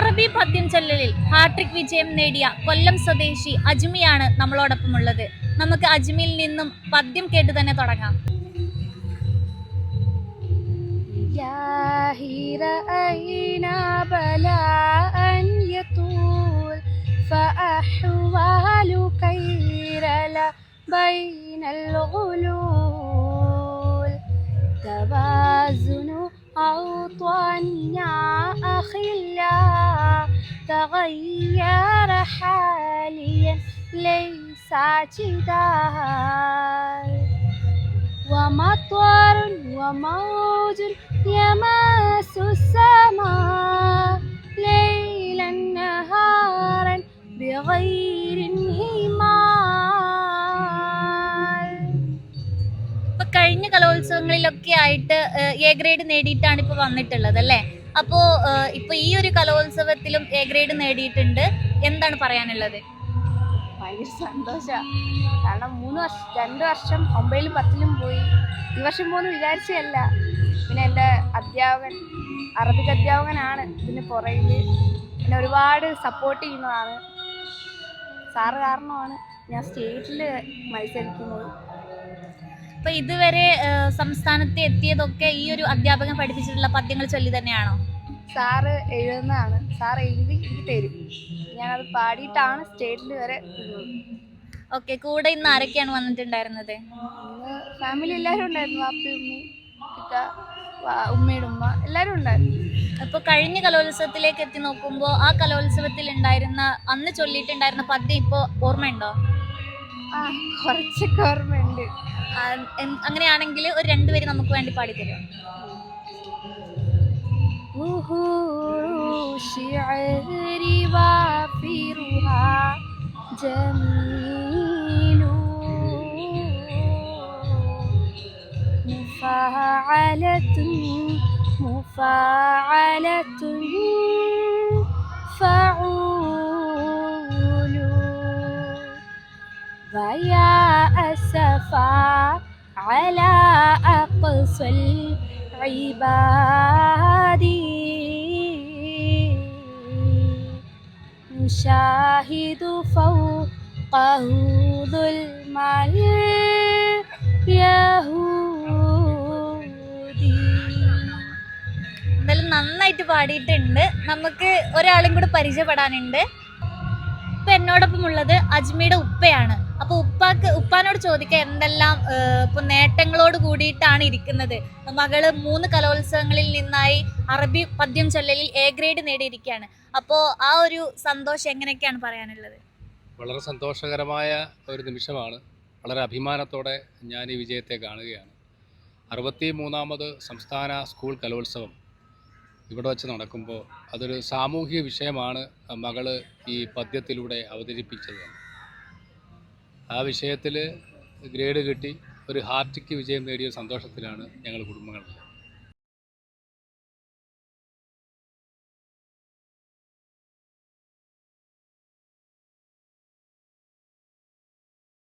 അറബി പദ്യം ചൊല്ലലിൽ ഹാട്രിക് വിജയം നേടിയ കൊല്ലം സ്വദേശി അജ്മിയാണ് നമ്മളോടൊപ്പം ഉള്ളത് നമുക്ക് അജ്മിയിൽ നിന്നും പദ്യം കേട്ട് തന്നെ തുടങ്ങാം إلهي رأينا بلاء يطول فأحوال كير لا بين الغلول توازن أوطان يا أخلا تغير حاليا ليس جدال ومطر وموج يماس السماء ليلا نهارا بغير انهمال ഇപ്പൊ കഴിഞ്ഞ കലോത്സവങ്ങളിലൊക്കെ ആയിട്ട് എ ഗ്രേഡ് നേടിയിട്ടാണ് ഇപ്പൊ വന്നിട്ടുള്ളത് അല്ലേ അപ്പോ ഇപ്പൊ ഈ ഒരു കലോത്സവത്തിലും എ ഗ്രേഡ് നേടിയിട്ടുണ്ട്. എന്താണ് പറയാനുള്ളത്? ഭയങ്കര സന്തോഷമാണ് കാരണം മൂന്ന് വർഷം രണ്ട് വർഷം ഒമ്പതിലും പത്തിലും പോയി. ഈ വർഷം പോകുന്നു വിചാരിച്ചതല്ല. പിന്നെ എന്റെ അധ്യാപകൻ അറബിക് അധ്യാപകനാണ് ഇതിന് പുറകിൽ എന്നെ ഒരുപാട് സപ്പോർട്ട് ചെയ്യുന്നതാണ്. സാറ് കാരണമാണ് ഞാൻ സ്റ്റേറ്റിൽ മത്സരിക്കുന്നത്. അപ്പൊ ഇതുവരെ സംസ്ഥാനത്ത് എത്തിയതൊക്കെ ഈ ഒരു അധ്യാപകൻ പഠിപ്പിച്ചിട്ടുള്ള പദ്യങ്ങൾ ചൊല്ലി തന്നെയാണോ? സാറ് എഴുതുന്നതാണ്. സാർ എഴുതി എനിക്ക് തരും. ഞാനത് പാടിയിട്ടാണ് സ്റ്റേറ്റിൽ വരെ ഓക്കെ കൂടെ ഇന്ന് ആരൊക്കെയാണ് വന്നിട്ടുണ്ടായിരുന്നത്? ഇന്ന് ഫാമിലി എല്ലാവരും ഉണ്ടായിരുന്നു. വാപ്പി ഉമ്മി വാ- ഉമ്മയുടെ ഉമ്മ എല്ലാവരും ഉണ്ടായിരുന്നു. അപ്പോൾ കഴിഞ്ഞ കലോത്സവത്തിലേക്ക് എത്തി നോക്കുമ്പോൾ ആ കലോത്സവത്തിൽ ഉണ്ടായിരുന്ന അന്ന് ചൊല്ലിയിട്ടുണ്ടായിരുന്ന പദ്യം ഇപ്പോൾ ഓർമ്മയുണ്ടോ? കുറച്ചൊക്കെ ഓർമ്മയുണ്ട് ആ, എൻ- അങ്ങനെയാണെങ്കിൽ ഒരു രണ്ടുപേര് നമുക്ക് വേണ്ടി പാടിത്തരും ظهور شعري وافرها جميل مفاعلة مفاعلة أسفا على أقصى العباد نشاهد فوقه ظلم اليهود എന്തായാലും നന്നായിട്ട് പാടിയിട്ടുണ്ട് നമുക്ക് ഒരാളും കൂടെ പരിചയപ്പെടാനുണ്ട് ഇപ്പൊ എന്നോടൊപ്പം ഉള്ളത് അജ്മിയുടെ ഉപ്പയാണ്. അപ്പൊ ഉപ്പാക്ക് ഉപ്പാനോട് ചോദിക്കുക എന്തെല്ലാം ഇപ്പൊ നേട്ടങ്ങളോട് കൂടിയിട്ടാണ് ഇരിക്കുന്നത്. മകൾ മൂന്ന് കലോത്സവങ്ങളിൽ നിന്നായി അറബി പദ്യം ചൊല്ലലിൽ എ ഗ്രേഡ് നേടിയിരിക്കുകയാണ്. അപ്പോ ആ ഒരു സന്തോഷം എങ്ങനെയൊക്കെയാണ് പറയാനുള്ളത്? വളരെ സന്തോഷകരമായ ഒരു നിമിഷമാണ്. വളരെ അഭിമാനത്തോടെ ഞാൻ ഈ വിജയത്തെ കാണുകയാണ്. അറുപത്തി മൂന്നാമത് സംസ്ഥാന സ്കൂൾ കലോത്സവം. ഇവിടെ വച്ച് നടക്കുമ്പോൾ അതൊരു സാമൂഹിക വിഷയമാണ് മകൾ ഈ പദ്യത്തിലൂടെ അവതരിപ്പിച്ചത്. ആ വിഷയത്തിൽ ഗ്രേഡ് കിട്ടി ഒരു ഹാർട്ടിക്ക് വിജയം നേടിയ സന്തോഷത്തിലാണ് ഞങ്ങൾ കുടുംബങ്ങൾ.